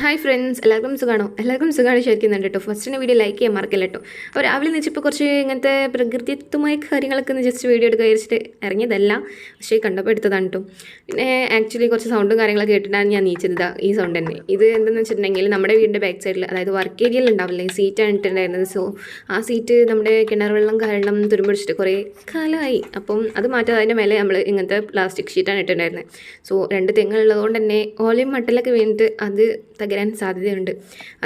Hi friends എല്ലാവർക്കും സുഖമാണോ എല്ലാവർക്കും സുഖമാണ് വിചാരിക്കുന്നുണ്ട് കേട്ടോ. ഫസ്റ്റിന് വീഡിയോ ലൈക്ക് ചെയ്യാൻ മറക്കില്ല കേട്ടോ. അപ്പോൾ രാവിലെ നിന്നിപ്പോൾ കുറച്ച് ഇങ്ങനത്തെ പ്രകൃതിത്വമായ കാര്യങ്ങളൊക്കെ ഒന്ന് ജസ്റ്റ് വീഡിയോ എടുക്കുക വിചാരിച്ചിട്ട് ഇറങ്ങിയതല്ല. പക്ഷേ കണ്ടപ്പോൾ എടുത്തതാണ് കേട്ടോ. പിന്നെ ആക്ച്വലി കുറച്ച് സൗണ്ടും കാര്യങ്ങളൊക്കെ കേട്ടിട്ടാണ് ഞാൻ നീച്ചത് ഈ സൗണ്ട് തന്നെ. ഇത് എന്തെന്ന് വെച്ചിട്ടുണ്ടെങ്കിൽ നമ്മുടെ വീടിന്റെ ബാക്ക് സൈഡിൽ അതായത് വർക്ക് ഏരിയയിൽ ഉണ്ടാവില്ലേ? സീറ്റാണ് ഇട്ടിട്ടുണ്ടായിരുന്നത്. സോ ആ സീറ്റ് നമ്മുടെ കിണർ വെള്ളം കാരണം തുരുമ്പിടിച്ചിട്ട് കുറേ കാലമായി. അപ്പം അത് മാറ്റാതെ അതിന്റെ മേലെ നമ്മൾ ഇങ്ങനത്തെ പ്ലാസ്റ്റിക് ഷീറ്റാണ് ഇട്ടിട്ടുണ്ടായിരുന്നത്. സോ രണ്ട് തെങ്ങുള്ളതുകൊണ്ട് തന്നെ ഓലയും മട്ടലൊക്കെ വീണിട്ട് അത് തകരാൻ സാധ്യതയുണ്ട്.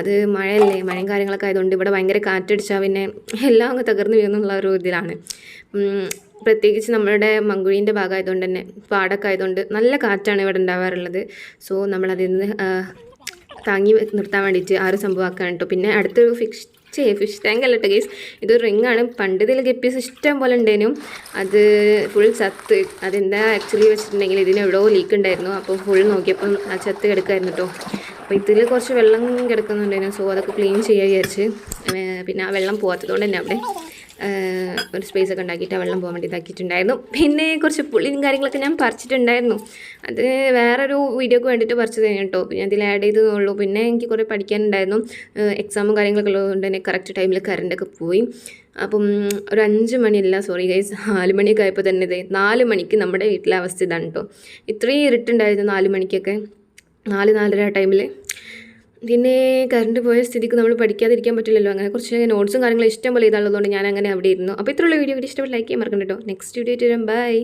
അത് മഴയല്ലേ? മഴയും കാര്യങ്ങളൊക്കെ ആയതുകൊണ്ട് ഇവിടെ ഭയങ്കര കാറ്റടിച്ചാൽ പിന്നെ എല്ലാം അങ്ങ് തകർന്നു വീഴുന്നുള്ള ഒരു ഇതിലാണ്. പ്രത്യേകിച്ച് നമ്മുടെ മങ്കുഴീന്റെ ഭാഗമായതുകൊണ്ട് തന്നെ പാടൊക്കെ ആയതുകൊണ്ട് നല്ല കാറ്റാണ് ഇവിടെ ഉണ്ടാവാറുള്ളത്. സോ നമ്മളതിൽ നിന്ന് താങ്ങി നിർത്താൻ വേണ്ടിയിട്ട് ആ ഒരു സംഭവമാക്കാൻ കേട്ടോ. പിന്നെ അടുത്തൊരു ഫിക്സ് ചേ ഫിഷ് ടാങ്ക് അല്ല കേട്ടോ ഗേസ്. ഇതൊരു ആണ് പണ്ട് ഇതിൽ ഗപ്പീസ് ഇഷ്ടം പോലെ ഉണ്ടേനും. അത് ഫുൾ ചത്ത് അതെന്താ ആക്ച്വലി വെച്ചിട്ടുണ്ടെങ്കിൽ ഇതിന് എവിടെയോ ലീക്ക് ഉണ്ടായിരുന്നു. അപ്പോൾ ഫുൾ നോക്കിയപ്പം ആ ചത്ത് കിടക്കായിരുന്നു കേട്ടോ. അപ്പോൾ ഇതിൽ കുറച്ച് വെള്ളം കിടക്കുന്നുണ്ടായിരുന്നു. സോ അതൊക്കെ ക്ലീൻ ചെയ്യാൻ വിചാരിച്ച്. പിന്നെ ആ വെള്ളം പോകാത്തതുകൊണ്ട് തന്നെ അവിടെ ഒരു സ്പേസ് ഒക്കെ ഉണ്ടാക്കിയിട്ട് ആ വെള്ളം പോകാൻ വേണ്ടി ഇതാക്കിയിട്ടുണ്ടായിരുന്നു. പിന്നെ കുറച്ച് പുളിയും കാര്യങ്ങളൊക്കെ ഞാൻ പറിച്ചിട്ടുണ്ടായിരുന്നു. അത് വേറൊരു വീഡിയോക്ക് വേണ്ടിയിട്ട് പറിച്ചു തന്നെ കേട്ടോ. പിന്നെ അതിൽ ആഡ് ചെയ്തതുള്ളൂ പിന്നെ എനിക്ക് കുറേ പഠിക്കാനുണ്ടായിരുന്നു. എക്സാമും കാര്യങ്ങളൊക്കെ ഉള്ളതുകൊണ്ട് തന്നെ കറക്റ്റ് ടൈമിൽ കറണ്ടൊക്കെ പോയി. അപ്പം ഒരു അഞ്ച് മണിയല്ല സോറി ഗൈസ് നാല് മണിയൊക്കെ ആയപ്പോൾ തന്നെ ഇതേ നാല് മണിക്ക് നമ്മുടെ വീട്ടിലെ അവസ്ഥ ഇതാണ് കേട്ടോ. ഇത്രയും ഇരുട്ടുണ്ടായിരുന്നു നാല് മണിക്കൊക്കെ. നാല് നാലര ടൈമിൽ പിന്നെ കറണ്ട് പോയ സ്ഥിതിക്ക് നമ്മൾ പഠിക്കാതിരിക്കാൻ പറ്റില്ലല്ലോ. അങ്ങനെ കുറച്ച് നോട്ട്സും കാര്യങ്ങളും ഇഷ്ടം പോലെ ഇതാണുള്ളതുകൊണ്ട് ഞാൻ അങ്ങനെ അവിടെ ഇരുന്നു. അപ്പോൾ ഇത്രയുള്ള വീഡിയോ ഇഷ്ടപ്പെട്ട് ലൈക്ക് ചെയ്യാൻ മറക്കണ്ട കേട്ടോ നെക്സ്റ്റ് വീഡിയോ ആയിട്ട് വരാം. ബൈ